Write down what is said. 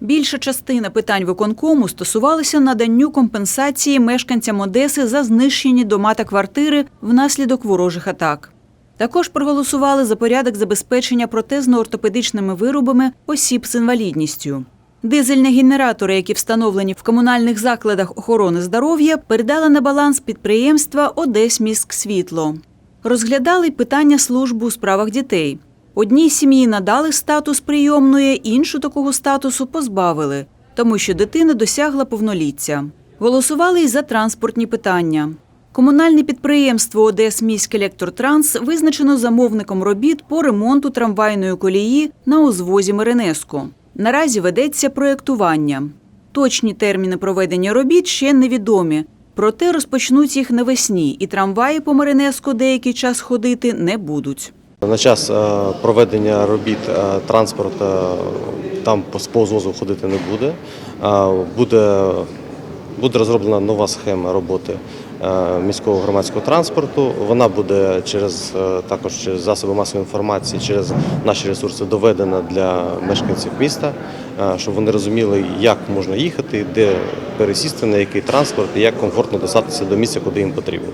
Більша частина питань виконкому стосувалися наданню компенсації мешканцям Одеси за знищені дома та квартири внаслідок ворожих атак. Також проголосували за порядок забезпечення протезно-ортопедичними виробами осіб з інвалідністю. Дизельні генератори, які встановлені в комунальних закладах охорони здоров'я, передали на баланс підприємства «Одесьміськсвітло». Розглядали й питання служби у справах дітей. Одній сім'ї надали статус прийомної, іншу такого статусу позбавили, тому що дитина досягла повноліття. Голосували й за транспортні питання. Комунальне підприємство «Одесміськелектротранс» визначено замовником робіт по ремонту трамвайної колії на узвозі Меренеску. Наразі ведеться проєктування. Точні терміни проведення робіт ще невідомі, проте розпочнуть їх навесні, і трамваї по Меренеску деякий час ходити не будуть. На час е, проведення робіт е, транспорт е, там по по ходити не буде. Буде, буде розроблена нова схема роботи міського громадського транспорту. Вона буде через також через засоби масової інформації, через наші ресурси доведена для мешканців міста, щоб вони розуміли, як можна їхати, де пересісти, на який транспорт і як комфортно достатися до місця, куди їм потрібно.